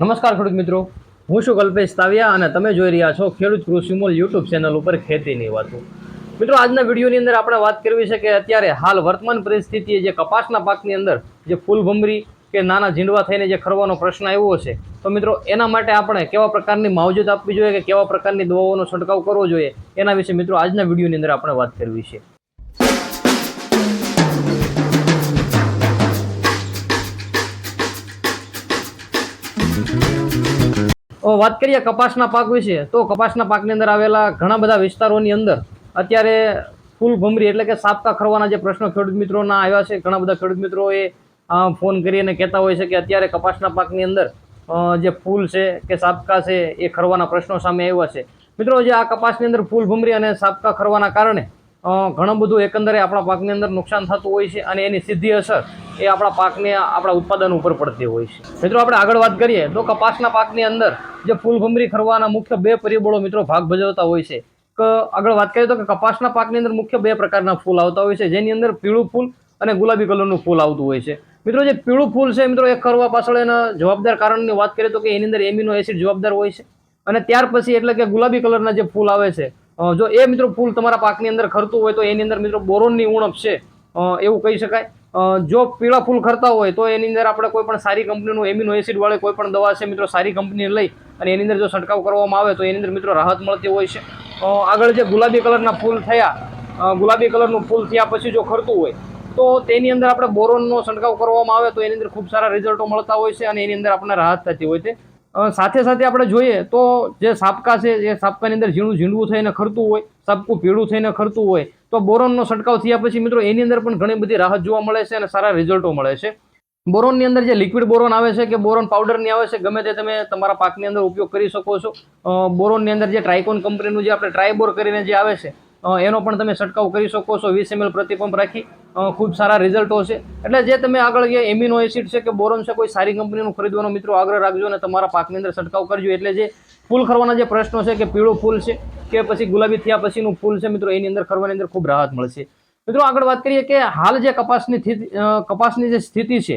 નમસ્કાર ખેડૂત મિત્રો. હું છું કલ્પેશ તાવિયા અને તમે જોઈ રહ્યા છો ખેડૂત કૃષિમોલ યુટ્યુબ ચેનલ ઉપર ખેતીની વાતો. મિત્રો, આજના વિડીયોની અંદર આપણે વાત કરવી છે કે અત્યારે હાલ વર્તમાન પરિસ્થિતિએ જે કપાસના પાકની અંદર જે ફૂલભમરી કે નાના ઝીંડવા થઈને જે ખરવાનો પ્રશ્ન આવ્યો છે, તો મિત્રો, એના માટે આપણે કેવા પ્રકારની માવજત આપવી જોઈએ કે કેવા પ્રકારની દવાઓનો છંટકાવ કરવો જોઈએ, એના વિશે મિત્રો, આજના વિડીયોની અંદર આપણે વાત કરવી છે. વાત કરીએ કપાસના પાક વિશે, તો કપાસના પાકની અંદર આવેલા ઘણા બધા વિસ્તારોની અંદર અત્યારે ફૂલ ભમરી એટલે કે સાપકા ખરવાના જે પ્રશ્નો ખેડૂત મિત્રોના આવ્યા છે, ઘણા બધા ખેડૂત મિત્રોએ ફોન કરીને કહેતા હોય છે કે અત્યારે કપાસના પાકની અંદર જે ફૂલ છે કે સાપકા છે એ ખરવાના પ્રશ્નો સામે આવ્યા છે. મિત્રો, જે આ કપાસની અંદર ફૂલ ભમરી અને સાપકા ખરવાના કારણે ઘણું બધું એકંદરે આપણા પાકની અંદર નુકસાન થતું હોય છે અને એની સીધી અસર એ આપણા પાકને, આપણા ઉત્પાદન ઉપર પડતી હોય છે. મિત્રો, આપણે આગળ વાત કરીએ, તો કપાસના પાકની અંદર જે ફૂલભમરી ખરવાના મુખ્ય બે પરિબળો મિત્રો ભાગ ભજવતા હોય છે. કે, આગળ વાત કરીએ તો કે કપાસના પાકની અંદર મુખ્ય બે પ્રકારના ફૂલ આવતા હોય છે. જેની અંદર પીળું ફૂલ અને ગુલાબી કલરનું ફૂલ આવતું હોય છે. મિત્રો, જે પીળું ફૂલ છે, મિત્રો, એ ખરવા પાછળ એના જવાબદાર કારણની વાત કરીએ તો કે એની અંદર એમિનો એસિડ જવાબદાર હોય છે. અને ત્યાર પછી એટલે કે ગુલાબી કલરના જે ફૂલ આવે છે જો એ મિત્રો ફૂલ તમારા પાકની અંદર ખરતું હોય તો એની અંદર મિત્રો બોરોનની ઉણપ છે એવું કહી શકાય. જો પીળા ફૂલ ખરતા હોય, તો એની અંદર આપણે કોઈ પણ સારી કંપનીનું એમિનો એસિડવાળી કોઈ પણ દવા છે, મિત્રો, સારી કંપની લઈ અને એની અંદર જો છંટકાવ કરવામાં આવે, તો એની અંદર, મિત્રો, રાહત મળતી હોય છે. આગળ જે ગુલાબી કલરના ફૂલ થયા ગુલાબી કલરનું ફૂલ થયા પછી જો ખરતું હોય, તો તેની અંદર આપણે બોરોનનો છંટકાવ કરવામાં આવે, તો એની અંદર ખૂબ સારા રિઝલ્ટો મળતા હોય છે અને એની અંદર આપણને રાહત થતી હોય છે. સાથે સાથે આપણે જોઈએ, તો જે સાપકા છે, એ સાપકાની અંદર ઝીણું ઝીંડવું થઈને ખરતું હોય, સાપકું પીળું થઈને ખરતું હોય તો બોરોનનો છંટકાવ થયા પછી મિત્રો એની અંદર પણ ઘણી બધી રાહત જોવા મળે છે અને સારા રિઝલ્ટો મળે છે. બોરોનની અંદર જે લિક્વિડ બોરોન આવે છે કે બોરોન પાવડરની આવે છે, ગમે તે તમે તમારા પાકની અંદર ઉપયોગ કરી શકો છો. બોરોનની અંદર જે ટ્રાયકોન કંપનીનું જે આપણે ટ્રાયબોર કરીને જે આવે છે એનો પણ તમે છંટકાવ કરી શકો છો. વીસ એમએલ પ્રતિ પંપ રાખી ખૂબ સારા રિઝલ્ટો છે. એટલે જે તમે આગળ જે એમિનો એસિડ છે કે બોરોન છે, કોઈ સારી કંપનીનું ખરીદવાનો મિત્રો આગ્રહ રાખજો અને તમારા પાકની અંદર છંટકાવ કરજો. એટલે જે ફૂલ ખરવાના જે પ્રશ્નો છે કે પીળું ફૂલ છે કે પછી ગુલાબી થયા પછીનું ફૂલ છે મિત્રો, એની અંદર ખરવાની અંદર ખૂબ રાહત મળશે. મિત્રો આગળ વાત કરીએ કે હાલ જે કપાસની સ્થિતિ કપાસની જે સ્થિતિ છે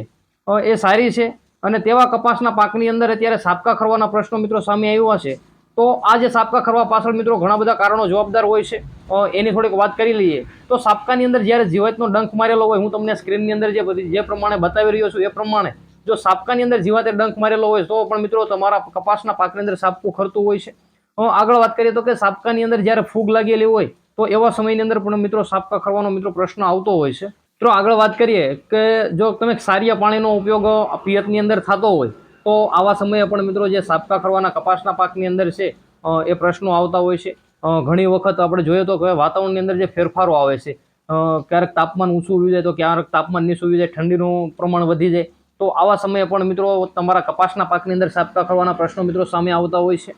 એ સારી છે અને તેવા કપાસના પાકની અંદર અત્યારે સાપકા ખરવાના પ્રશ્નો મિત્રો સામે આવ્યા છે. તો આ જે સાપકા ખરવા પાછળ મિત્રો ઘણા બધા કારણો જવાબદાર હોય છે. એની થોડીક વાત કરી લઈએ. તો સાપકાની અંદર જ્યારે જીવાતનો ડંખ મારેલો હોય, હું તમને સ્ક્રીનની અંદર જે બધી, જે પ્રમાણે બતાવી રહ્યો છું, એ પ્રમાણે જો સાપકાની અંદર જીવાતે ડંખ મારેલો હોય, તો પણ મિત્રો તમારા કપાસના પાકની અંદર સાપકું ખરતું હોય છે. આગળ વાત કરીએ તો કે સાપકાની અંદર જ્યારે ફૂગ લાગેલી હોય, તો એવા સમયની અંદર પણ મિત્રો સાપકા ખરવાનો મિત્રો પ્રશ્ન આવતો હોય છે. મિત્રો આગળ વાત કરીએ કે જો તમે સારિયા પાણીનો ઉપયોગ પિયતની અંદર થતો હોય, તો આવા સમયે પણ મિત્રો જે સાપકા ખરવાના કપાસના પાકની અંદર છે એ પ્રશ્નો આવતા હોય છે. ઘણી વખત આપણે જોઈએ તો કે વાતાવરણની અંદર જે ફેરફારો આવે છે ક્યારેક તાપમાન ઊંચું આવી જાય તો ક્યારેક તાપમાન નીચું આવી જાય, ઠંડીનું પ્રમાણ વધી જાય. તો આવા સમયે પણ મિત્રો તમારા કપાસના પાકની અંદર સાબકા ખરવાના પ્રશ્નો મિત્રો સામે આવતા હોય છે.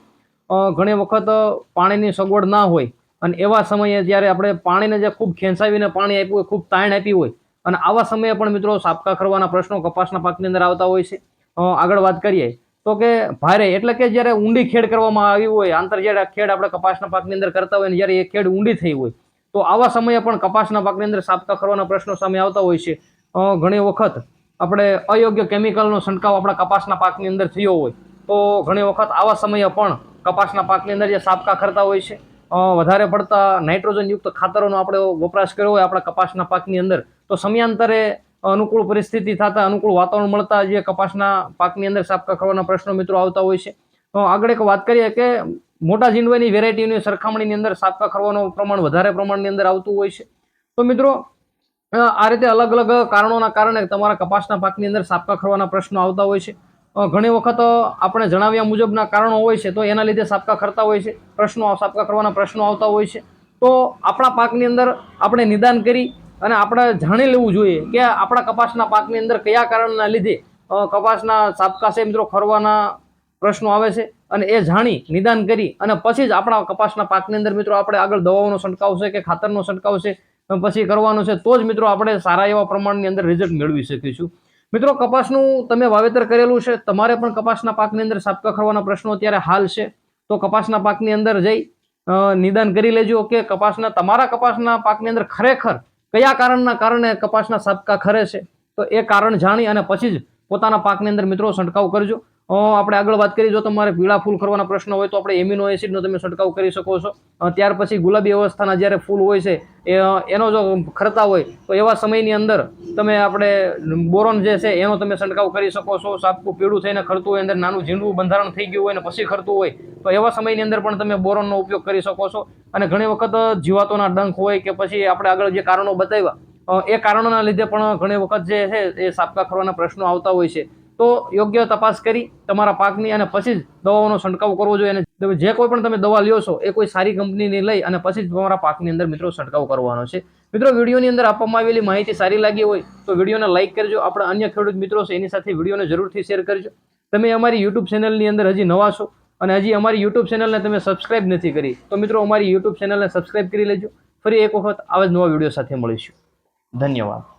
ઘણી વખત પાણીની સગવડ ના હોય અને એવા સમયે જ્યારે આપણે પાણીને જે ખૂબ ખેંચાવીને પાણી આપ્યું હોય, ખૂબ તાણ આપી હોય અને આવા સમયે પણ મિત્રો સાપકા ખરવાના પ્રશ્નો કપાસના પાકની અંદર આવતા હોય છે. આગળ વાત કરીએ. તો કે ભારે, એટલે કે જ્યારે ઊંડી ખેડ કરવામાં આવી હોય આંતર જ્યારે ખેડ આપણે કપાસના પાકની અંદર કરતા હોય જ્યારે એ ખેડ ઊંડી થઈ હોય, તો આવા સમયે પણ કપાસના પાકની અંદર સાબકા કરવાના પ્રશ્નો સામે આવતા હોય છે. ઘણી વખત આપણે અયોગ્ય કેમિકલનો છંટકાવ આપણા કપાસના પાકની અંદર થયો હોય, તો ઘણી વખત આવા સમયે પણ કપાસના પાકની અંદર જે સાબકા ખરતા હોય છે વધારે પડતા નાઇટ્રોજનયુક્ત ખાતરોનો આપણે વપરાશ કર્યો હોય આપણા કપાસના પાકની અંદર, તો સમયાંતરે અનુકૂળ પરિસ્થિતિ થતા અનુકૂળ વાતાવરણ મળતા જે કપાસના પાકની અંદર સાપકા ખરવાના પ્રશ્નો મિત્રો આવતા હોય છે. તો આગળ એક વાત કરીએ કે મોટા ઝીંડવાની વેરાયટીની સરખામણીની અંદર સાપકા ખરવાનું પ્રમાણ વધારે પ્રમાણની અંદર આવતું હોય છે. તો મિત્રો આ રીતે અલગ અલગ કારણોના કારણે તમારા કપાસના પાકની અંદર સાપકા ખરવાના પ્રશ્નો આવતા હોય છે. ઘણી વખત આપણે જણાવ્યા મુજબના કારણો હોય છે તો એના લીધે સાપકા ખરતા હોય છે, પ્રશ્નો સાપકા ખરવાના પ્રશ્નો આવતા હોય છે. તો આપણા પાકની અંદર આપણે નિદાન કરી અને આપણે જાણી લેવું જોઈએ કે આપણા કપાસના પાકની અંદર કયા કારણના લીધે કપાસના સાપકા મિત્રો ખરવાના પ્રશ્નો આવે છે અને એ જાણી, નિદાન કરી અને પછી જ આપણા કપાસના પાકની અંદર મિત્રો આપણે આગળ દવાઓનો છંટકાવ છે કે ખાતરનો છંટકાવ છે પછી કરવાનો છે, તો જ મિત્રો આપણે સારા એવા પ્રમાણની અંદર રિઝલ્ટ મેળવી શકીશું. મિત્રો કપાસનું તમે વાવેતર કરેલું છે, તમારે પણ કપાસના પાકની અંદર સાપકા ખરવાના પ્રશ્નો અત્યારે હાલ છે, તો કપાસના પાકની અંદર જઈ નિદાન કરી લેજો કે કપાસના, તમારા કપાસના પાકની અંદર ખરેખર કયા કારણના કારણે કપાસના સાપકા ખરે છે? તો એ કારણ જાણી અને પછી જ પોતાના પાકની અંદર મિત્રો છંટકાવ કરજો. આપણે આગળ વાત કરીએ, જો તમારે પીળા ફૂલ ખરવાના પ્રશ્ન હોય તો આપણે એમિનો એસિડનો તમે છંટકાવ કરી શકો છો. ત્યાર પછી ગુલાબી અવસ્થાના જ્યારે ફૂલ હોય છે એનો જો ખરતા હોય, તો એવા સમયની અંદર તમે આપણે બોરોન જે છે, એનો તમે છંટકાવ કરી શકો છો. સાપકું પીળું થઈને ખરતું હોય, અંદર નાનું ઝીંડવું બંધારણ થઈ ગયું હોય અને પછી ખરતું હોય, તો એવા સમયની અંદર પણ તમે બોરોનનો ઉપયોગ કરી શકો છો. અને ઘણી વખત જીવાતોના ડંખ હોય કે પછી આપણે આગળ જે કારણો બતાવ્યા એ કારણોના લીધે પણ ઘણી વખત જે છે, એ સાપકા ખરવાના પ્રશ્નો આવતા હોય છે. તો યોગ્ય તપાસ કરી, તમારા પાકની અને પછી જ દવાઓનો છંટકાવ કરવો જોઈએ અને જે કોઈ પણ તમે દવા લ્યો છો, એ કોઈ સારી કંપનીની લઈ અને પછી જ તમારા પાકની અંદર મિત્રો છંટકાવ કરવાનો છે. મિત્રો, વિડીયોની અંદર આપવામાં આવેલી માહિતી સારી લાગી હોય તો વિડીયોને લાઇક કરજો. આપણા અન્ય ખેડૂત મિત્રો છે, એની સાથે વિડીયોને જરૂરથી શેર કરજો. તમે અમારી યુટ્યુબ ચેનલની અંદર હજી નવા છો અને હજી અમારી યુટ્યુબ ચેનલને તમે સબસ્ક્રાઇબ નથી કરી, તો મિત્રો અમારી યુટ્યુબ ચેનલને સબસ્ક્રાઇબ કરી લેજો. ફરી એક વખત આવા જ નવા વીડિયો સાથે મળીશું. ધન્યવાદ.